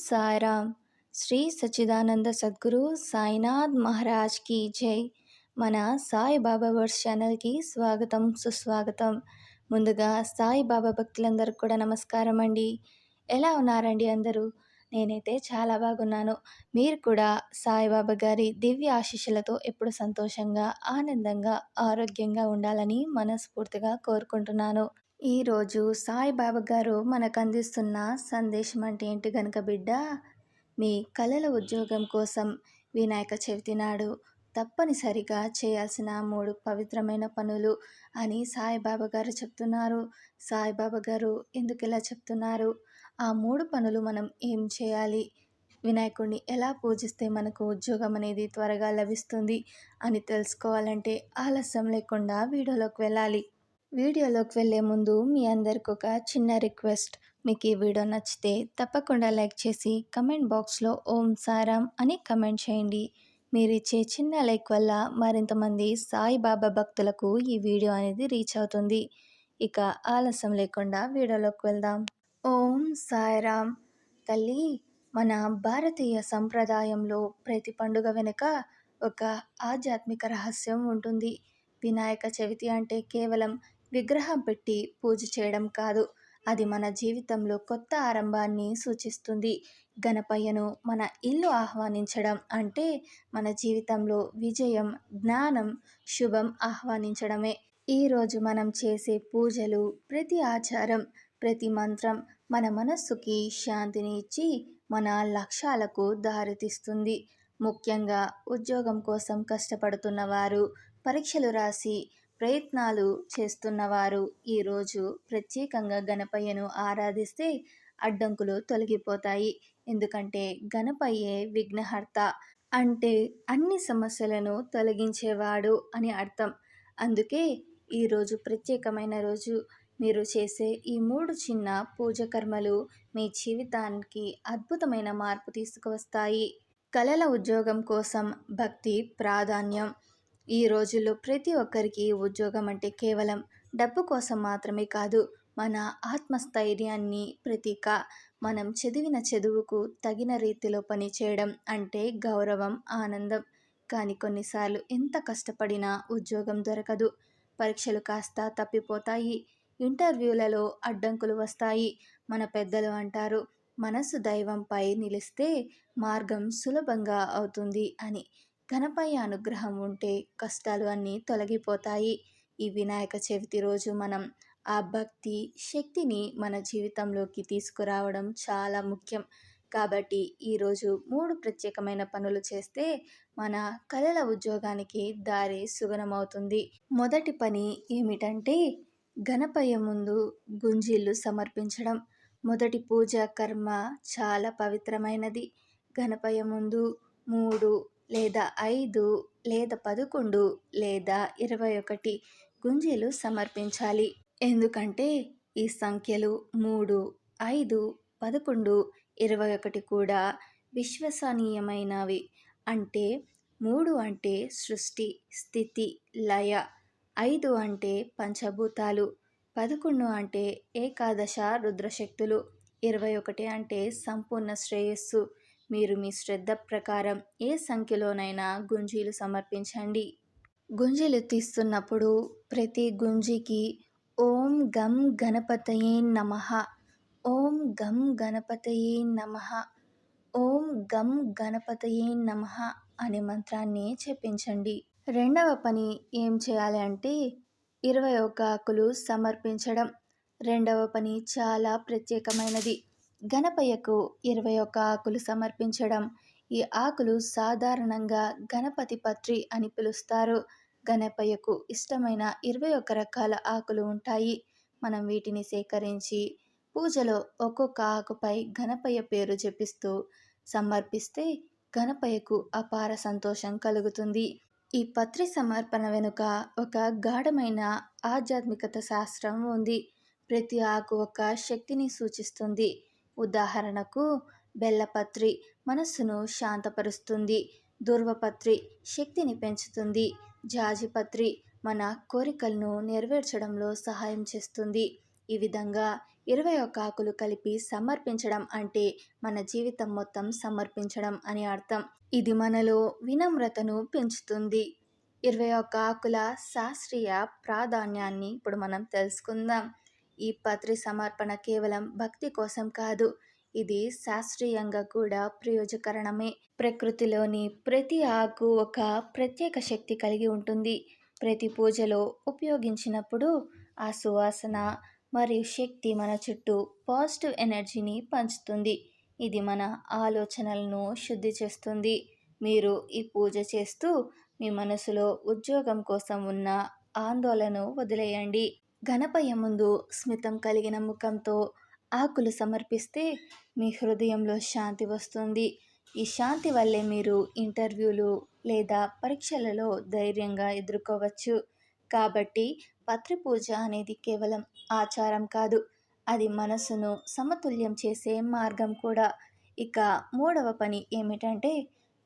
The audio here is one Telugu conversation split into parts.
సాయిరామ్ శ్రీ సచ్చిదానంద సద్గురు సాయినాథ్ మహారాజ్కి జై. మన సాయిబాబా వర్డ్స్ ఛానల్కి స్వాగతం సుస్వాగతం. ముందుగా సాయి బాబా భక్తులందరికీ కూడా నమస్కారం అండి. ఎలా ఉన్నారండి అందరూ? నేనైతే చాలా బాగున్నాను. మీరు కూడా సాయిబాబా గారి దివ్య ఆశీస్సులతో ఎప్పుడు సంతోషంగా ఆనందంగా ఆరోగ్యంగా ఉండాలని మనస్ఫూర్తిగా కోరుకుంటున్నాను. ఈరోజు సాయిబాబా గారు మనకు అందిస్తున్న సందేశం అంటే ఏంటి గనక బిడ్డ? మీ కళల ఉద్యోగం కోసం వినాయక చవితి నాడు తప్పనిసరిగా చేయాల్సిన మూడు పవిత్రమైన పనులు అని సాయిబాబా గారు చెప్తున్నారు. సాయిబాబా గారు ఎందుకు ఇలా చెప్తున్నారు? ఆ మూడు పనులు మనం ఏం చేయాలి? వినాయకుడిని ఎలా పూజిస్తే మనకు ఉద్యోగం అనేది త్వరగా లభిస్తుంది అని తెలుసుకోవాలంటే ఆలస్యం లేకుండా వీడియోలోకి వెళ్ళాలి. వీడియోలోకి వెళ్ళే ముందు మీ అందరికి ఒక చిన్న రిక్వెస్ట్. మీకు ఈ వీడియో నచ్చితే తప్పకుండా లైక్ చేసి కమెంట్ బాక్స్లో ఓం సారాం అని కమెంట్ చేయండి. మీరు ఇచ్చే చిన్న లైక్ వల్ల మరింతమంది సాయిబాబా భక్తులకు ఈ వీడియో అనేది రీచ్ అవుతుంది. ఇక ఆలస్యం లేకుండా వీడియోలోకి వెళ్దాం. ఓం సాయిరామ్ తల్లి మన భారతీయ సంప్రదాయంలో ప్రతి పండుగ వెనుక ఒక ఆధ్యాత్మిక రహస్యం ఉంటుంది. వినాయక చవితి అంటే కేవలం విగ్రహం పెట్టి పూజ చేయడం కాదు. అది మన జీవితంలో కొత్త ఆరంభాన్ని సూచిస్తుంది. గణపయ్యను మన ఇల్లు ఆహ్వానించడం అంటే మన జీవితంలో విజయం జ్ఞానం శుభం ఆహ్వానించడమే. ఈరోజు మనం చేసే పూజలు ప్రతి ఆచారం ప్రతి మంత్రం మన మనస్సుకి శాంతిని ఇచ్చి మన లక్ష్యాలకు దారితీస్తుంది. ముఖ్యంగా ఉద్యోగం కోసం కష్టపడుతున్న వారు పరీక్షలు రాసి ప్రయత్నాలు చేస్తున్నవారు ఈరోజు ప్రత్యేకంగా గణపయ్యను ఆరాధిస్తే అడ్డంకులు తొలగిపోతాయి. ఎందుకంటే గణపయ్యే విఘ్నహర్త అంటే అన్ని సమస్యలను తొలగించేవాడు అని అర్థం. అందుకే ఈరోజు ప్రత్యేకమైన రోజు. మీరు చేసే ఈ మూడు చిన్న పూజ కర్మలు మీ జీవితానికి అద్భుతమైన మార్పు తీసుకువస్తాయి. కళల ఉద్యోగం కోసం భక్తి ప్రాధాన్యం. ఈ రోజుల్లో ప్రతి ఒక్కరికి ఉద్యోగం అంటే కేవలం డబ్బు కోసం మాత్రమే కాదు మన ఆత్మస్థైర్యాన్ని ప్రతీక. మనం చదివిన చదువుకు తగిన రీతిలో పనిచేయడం అంటే గౌరవం ఆనందం. కానీ కొన్నిసార్లు ఎంత కష్టపడినా ఉద్యోగం దొరకదు. పరీక్షలు కాస్త తప్పిపోతాయి. ఇంటర్వ్యూలలో అడ్డంకులు వస్తాయి. మన పెద్దలు అంటారు మనసు దైవంపై నిలిస్తే మార్గం సులభంగా అవుతుంది అని. గణపయ్య అనుగ్రహం ఉంటే కష్టాలు అన్నీ తొలగిపోతాయి. ఈ వినాయక చవితి రోజు మనం ఆ భక్తి శక్తిని మన జీవితంలోకి తీసుకురావడం చాలా ముఖ్యం. కాబట్టి ఈరోజు మూడు ప్రత్యేకమైన పనులు చేస్తే మన కళల ఉద్యోగానికి దారి సుగనమవుతుంది మొదటి పని ఏమిటంటే గణపయ్య ముందు గుంజీళ్ళు సమర్పించడం. మొదటి పూజా కర్మ చాలా పవిత్రమైనది. గణపయ్య ముందు మూడు లేదా ఐదు లేదా పదకొండు లేదా ఇరవై ఒకటి గుంజీలు సమర్పించాలి. ఎందుకంటే ఈ సంఖ్యలు మూడు ఐదు పదకొండు ఇరవై ఒకటి కూడా విశ్వసనీయమైనవి. అంటే మూడు అంటే సృష్టి స్థితి లయ ఐదు అంటే పంచభూతాలు పదకొండు అంటే ఏకాదశ రుద్రశక్తులు ఇరవై ఒకటి అంటే సంపూర్ణ శ్రేయస్సు మీరు మీ శ్రద్ధ ప్రకారం ఏ సంఖ్యలోనైనా గుంజీలు సమర్పించండి. గుంజీలు తీస్తున్నప్పుడు ప్రతి గుంజీకి ఓం గం గణపతయే నమ. ఓం గం గణపతయే నమ. ఓం గం గణపతయే నమ అనే మంత్రాన్ని చెప్పించండి. రెండవ పని ఏం చేయాలి అంటే ఇరవై ఒక ఆకులు సమర్పించడం. రెండవ పని చాలా ప్రత్యేకమైనది. గణపయ్యకు ఇరవై ఒక్క ఆకులు సమర్పించడం. ఈ ఆకులు సాధారణంగా గణపతి పత్రి అని పిలుస్తారు. గణపయ్యకు ఇష్టమైన ఇరవై ఒక్క రకాల ఆకులు ఉంటాయి. మనం వీటిని సేకరించి పూజలో ఒక్కొక్క ఆకుపై గణపయ్య పేరు జపిస్తూ సమర్పిస్తే గణపయ్యకు అపార సంతోషం కలుగుతుంది. ఈ పత్రి సమర్పణ వెనుక ఒక గాఢమైన ఆధ్యాత్మికత శాస్త్రం ఉంది. ప్రతి ఆకు ఒక శక్తిని సూచిస్తుంది. ఉదాహరణకు బెల్లపత్రి మనస్సును శాంతపరుస్తుంది దుర్వపత్రి శక్తిని పెంచుతుంది జాజిపత్రి మన కోరికలను నెరవేర్చడంలో సహాయం చేస్తుంది. ఈ విధంగా ఇరవై ఒక్క ఆకులు కలిపి సమర్పించడం అంటే మన జీవితం మొత్తం సమర్పించడం అని అర్థం. ఇది మనలో వినమ్రతను పెంచుతుంది. ఇరవై ఒక్క ఆకుల శాస్త్రీయ ప్రాధాన్యాన్ని ఇప్పుడు మనం తెలుసుకుందాం. ఈ పత్రి సమర్పణ కేవలం భక్తి కోసం కాదు ఇది శాస్త్రీయంగా కూడా ప్రయోజకరణమే. ప్రకృతిలోని ప్రతి ఆకు ఒక ప్రత్యేక శక్తి కలిగి ఉంటుంది. ప్రతి పూజలో ఉపయోగించినప్పుడు ఆ సువాసన మరియు శక్తి మన చుట్టూ పాజిటివ్ ఎనర్జీని పంచుతుంది. ఇది మన ఆలోచనలను శుద్ధి చేస్తుంది. మీరు ఈ పూజ చేస్తూ మీ మనసులో ఉద్యోగం కోసం ఉన్న ఆందోళన వదిలేయండి. గణపయ్య ముందు స్మితం కలిగిన ముఖంతో ఆకులు సమర్పిస్తే మీ హృదయంలో శాంతి వస్తుంది. ఈ శాంతి వల్లే మీరు ఇంటర్వ్యూలు లేదా పరీక్షలలో ధైర్యంగా ఎదుర్కోవచ్చు. కాబట్టి పత్రి పూజ అనేది కేవలం ఆచారం కాదు అది మనసును సమతుల్యం చేసే మార్గం కూడా. ఇక మూడవ పని ఏమిటంటే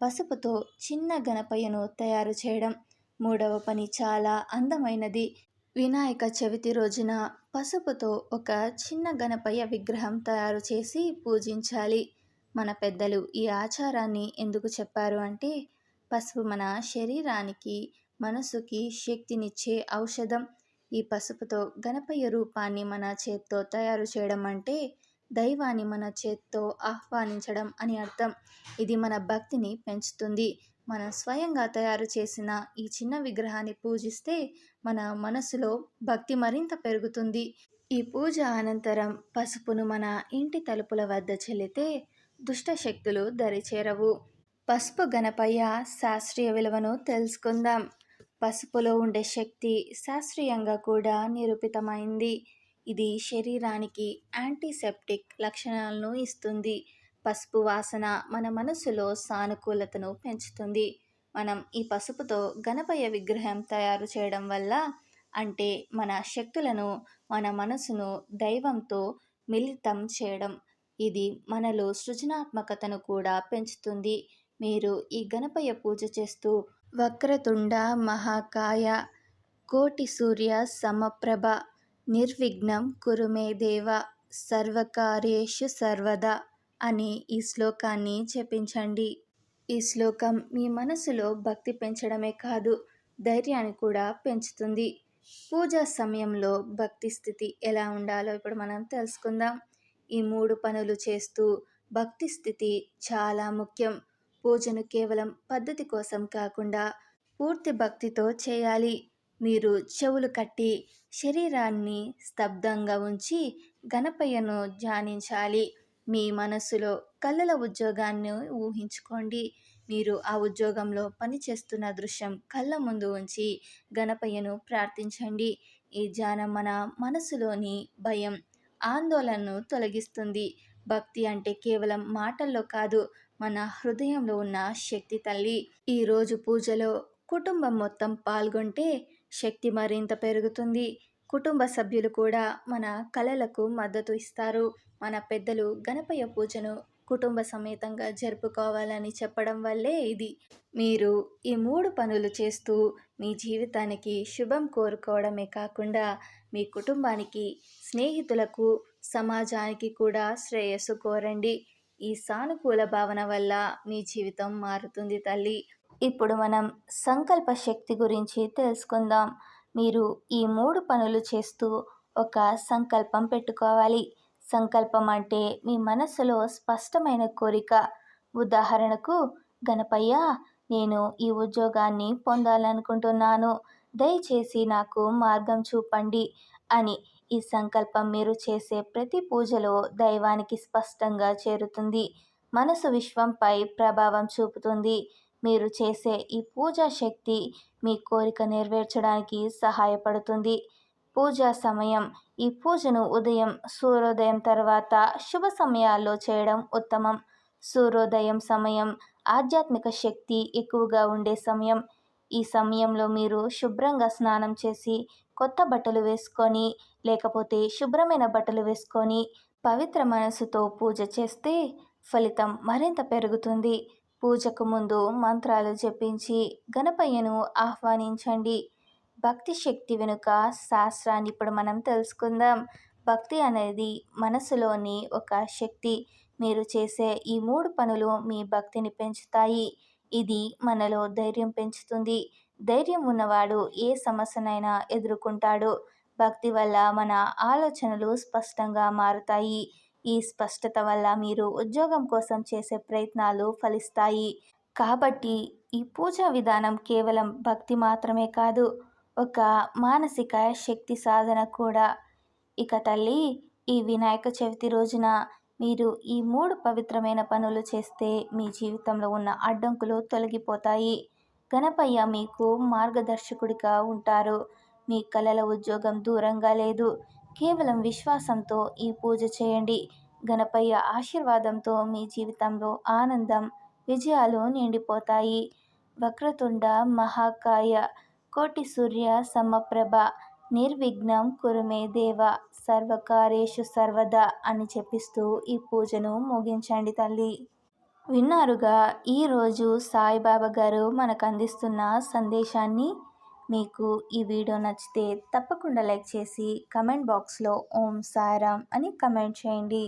పసుపుతో చిన్న గణపయ్యను తయారు చేయడం. మూడవ పని చాలా అందమైనది. వినాయక చవితి రోజున పసుపుతో ఒక చిన్న గణపయ్య విగ్రహం తయారు చేసి పూజించాలి. మన పెద్దలు ఈ ఆచారాన్ని ఎందుకు చెప్పారు అంటే పసుపు మన శరీరానికి మనసుకి శక్తినిచ్చే ఔషధం. ఈ పసుపుతో గణపయ్య రూపాన్ని మన చేత్తో తయారు చేయడం అంటే దైవాన్ని మన చేత్తో ఆహ్వానించడం అని అర్థం. ఇది మన భక్తిని పెంచుతుంది. మనం స్వయంగా తయారు చేసిన ఈ చిన్న విగ్రహాన్ని పూజిస్తే మన మనసులో భక్తి మరింత పెరుగుతుంది. ఈ పూజ అనంతరం పసుపును మన ఇంటి తలుపుల వద్ద చెల్లితే దుష్ట శక్తులు దరిచేరవు పసుపు గణపయ్య శాస్త్రీయ విలువను తెలుసుకుందాం. పసుపులో ఉండే శక్తి శాస్త్రీయంగా కూడా నిరూపితమైంది. ఇది శరీరానికి యాంటీసెప్టిక్ లక్షణాలను ఇస్తుంది. పసుపు వాసన మన మనసులో సానుకూలతను పెంచుతుంది. మనం ఈ పసుపుతో గణపయ్య విగ్రహం తయారు చేయడం వల్ల అంటే మన శక్తులను మన మనసును దైవంతో మిళితం చేయడం. ఇది మనలో సృజనాత్మకతను కూడా పెంచుతుంది. మీరు ఈ గణపయ్య పూజ చేస్తూ వక్రతుండ మహాకాయ కోటి సూర్య సమప్రభ నిర్విఘ్నం కురుమే దేవ సర్వకార్యేషు సర్వదా అని ఈ శ్లోకాన్ని చెప్పించండి. ఈ శ్లోకం మీ మనసులో భక్తి పెంచడమే కాదు ధైర్యాన్ని కూడా పెంచుతుంది. పూజా సమయంలో భక్తి స్థితి ఎలా ఉండాలో ఇప్పుడు మనం తెలుసుకుందాం. ఈ మూడు పనులు చేస్తూ భక్తి స్థితి చాలా ముఖ్యం. పూజను కేవలం పద్ధతి కోసం కాకుండా పూర్తి భక్తితో చేయాలి. మీరు చెవులు కట్టి శరీరాన్ని స్తబ్దంగా ఉంచి గణపయ్యను ధ్యానించాలి. మీ మనసులో కళ్ళల ఉద్యోగాన్ని ఊహించుకోండి. మీరు ఆ ఉద్యోగంలో పనిచేస్తున్న దృశ్యం కళ్ళ ముందు ఉంచి గణపయ్యను ప్రార్థించండి. ఈ ధ్యానం మన మనసులోని భయం ఆందోళనను తొలగిస్తుంది. భక్తి అంటే కేవలం మాటల్లో కాదు మన హృదయంలో ఉన్న శక్తి తల్లి. ఈరోజు పూజలో కుటుంబం మొత్తం పాల్గొంటే శక్తి మరింత పెరుగుతుంది. కుటుంబ సభ్యులు కూడా మన కళలకు మద్దతు ఇస్తారు. మన పెద్దలు గణపయ్య పూజను కుటుంబ సమేతంగా జరుపుకోవాలని చెప్పడం వల్లే ఇది. మీరు ఈ మూడు పనులు చేస్తూ మీ జీవితానికి శుభం కోరుకోవడమే కాకుండా మీ కుటుంబానికి స్నేహితులకు సమాజానికి కూడా శ్రేయస్సు కోరండి. ఈ సానుకూల భావన వల్ల మీ జీవితం మారుతుంది తల్లి. ఇప్పుడు మనం సంకల్ప శక్తి గురించి తెలుసుకుందాం. మీరు ఈ మూడు పనులు చేస్తూ ఒక సంకల్పం పెట్టుకోవాలి. సంకల్పం అంటే మీ మనసులో స్పష్టమైన కోరిక. ఉదాహరణకు గణపయ్య నేను ఈ ఉద్యోగాన్ని పొందాలనుకుంటున్నాను. దయచేసి నాకు మార్గం చూపండి అని ఈ సంకల్పం మీరు చేసే ప్రతి పూజలో దైవానికి స్పష్టంగా చేరుతుంది. మనసు విశ్వంపై ప్రభావం చూపుతుంది. మీరు చేసే ఈ పూజా శక్తి మీ కోరిక నెరవేర్చడానికి సహాయపడుతుంది. పూజా సమయం. ఈ పూజను ఉదయం సూర్యోదయం తర్వాత శుభ సమయాల్లో చేయడం ఉత్తమం. సూర్యోదయం సమయం. ఆధ్యాత్మిక శక్తి ఎక్కువగా ఉండే సమయం. ఈ సమయంలో మీరు శుభ్రంగా స్నానం చేసి కొత్త బట్టలు వేసుకొని లేకపోతే శుభ్రమైన బట్టలు వేసుకొని పవిత్ర మనసుతో పూజ చేస్తే ఫలితం మరింత పెరుగుతుంది. పూజకు ముందు మంత్రాలు జపించి గణపయ్యను ఆహ్వానించండి. భక్తి శక్తి వెనుక శాస్త్రాన్ని ఇప్పుడు మనం తెలుసుకుందాం. భక్తి అనేది మనసులోని ఒక శక్తి. మీరు చేసే ఈ మూడు పనులు మీ భక్తిని పెంచుతాయి. ఇది మనలో ధైర్యం పెంచుతుంది. ధైర్యం ఉన్నవాడు ఏ సమస్యనైనా ఎదుర్కొంటాడు. భక్తి వల్ల మన ఆలోచనలు స్పష్టంగా మారుతాయి. ఈ స్పష్టత వల్ల మీరు ఉద్యోగం కోసం చేసే ప్రయత్నాలు ఫలిస్తాయి. కాబట్టి ఈ పూజా విధానం కేవలం భక్తి మాత్రమే కాదు ఒక మానసిక శక్తి సాధన కూడా. ఇక తల్లి ఈ వినాయక చవితి రోజున మీరు ఈ మూడు పవిత్రమైన పనులు చేస్తే మీ జీవితంలో ఉన్న అడ్డంకులు తొలగిపోతాయి. గణపయ్య మీకు మార్గదర్శకుడిగా ఉంటారు. మీ కళల ఉద్యోగం దూరంగా లేదు. కేవలం విశ్వాసంతో ఈ పూజ చేయండి. గణపయ్య ఆశీర్వాదంతో మీ జీవితంలో ఆనందం విజయాలు నిండిపోతాయి. వక్రతుండ మహాకాయ కోటి సూర్య సమప్రభ నిర్విఘ్నం కురుమే దేవ సర్వకార్యేషు సర్వదా అని చెప్పిస్తూ ఈ పూజను ముగించండి తల్లి. విన్నారుగా ఈరోజు సాయిబాబా గారు మనకు అందిస్తున్న సందేశాన్ని మీకు ఈ వీడియో నచ్చితే తప్పకుండా లైక్ చేసి కమెంట్ బాక్స్లో ఓం సాయిరామ్ అని కమెంట్ చేయండి.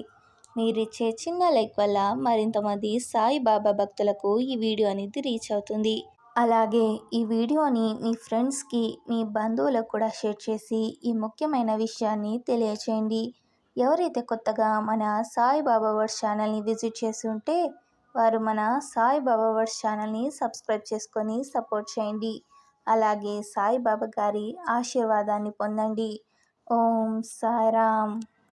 మీరిచ్చే చిన్న లైక్ వల్ల మరింతమంది సాయిబాబా భక్తులకు ఈ వీడియో అనేది రీచ్ అవుతుంది. అలాగే ఈ వీడియోని మీ ఫ్రెండ్స్కి మీ బంధువులకు కూడా షేర్ చేసి ఈ ముఖ్యమైన విషయాన్ని తెలియచేయండి. ఎవరైతే కొత్తగా మన సాయిబాబా వర్డ్స్ ఛానల్ని విజిట్ చేసి ఉంటే వారు మన సాయిబాబా వర్డ్స్ ఛానల్ని సబ్స్క్రైబ్ చేసుకొని సపోర్ట్ చేయండి. అలాగే సాయిబాబా గారి ఆశీర్వాదాన్ని పొందండి. ఓం సాయిరామ్.